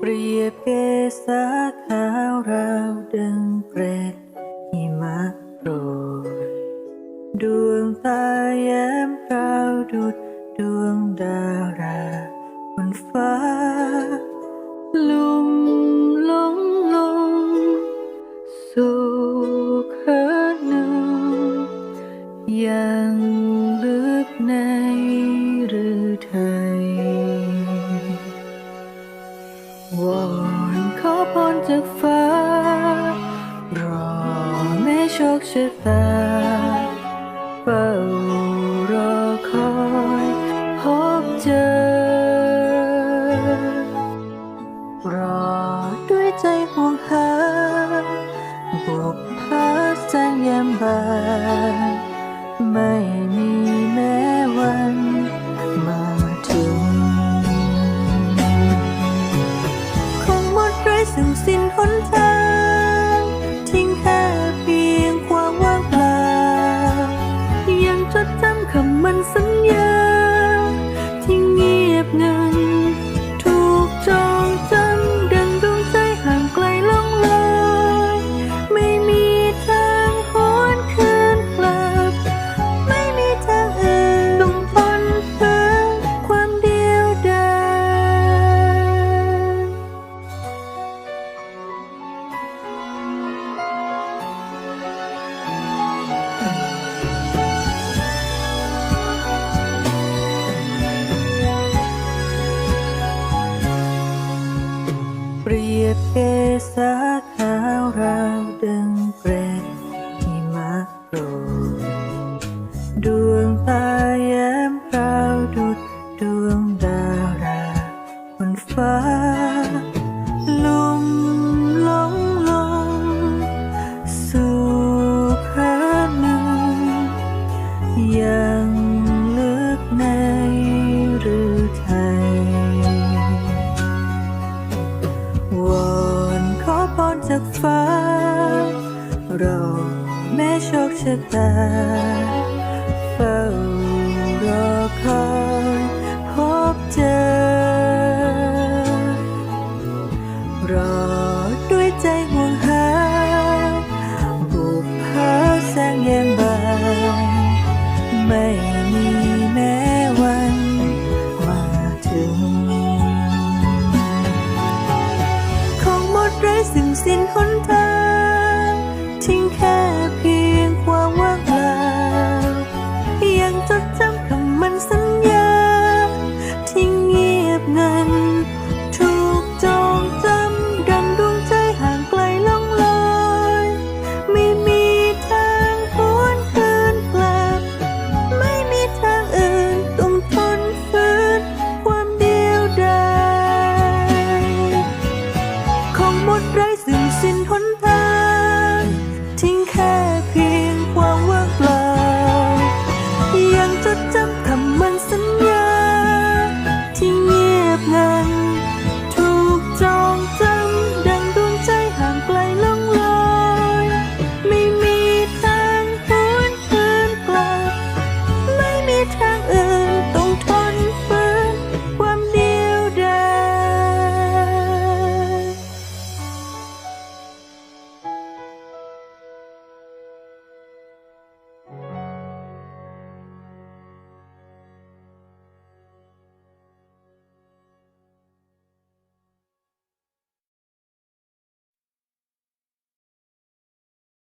เปรียบเกสาขาวราวดังเปรตหิมะโปรยดวงตาแย้มกราวดุดดวงดาราบนฟ้า ฟ้า รอแม่โชคชะตาเฝ้ารอคอยพบเจอ รอด้วยใจห่วงหาบุกพาแสงยามบานไม่มีแม้ ยียบเกสาขาวราวดังเปรตที่มาโปรย เราแม้โชคชะตาเฝ้ารอคอย ทิ้งแค่เพียงความว่างเปล่ายังจดจำคำมันสัญญาที่เงียบงัน ถูกจองจำดังดวงใจห่างไกลล่องลอยไม่มีทางหวนคืนกลับ ไม่มีทางอื่นต้องทนฝืนความเดียวดายคงหมดไร้ซึ่งสิ้นหนทาง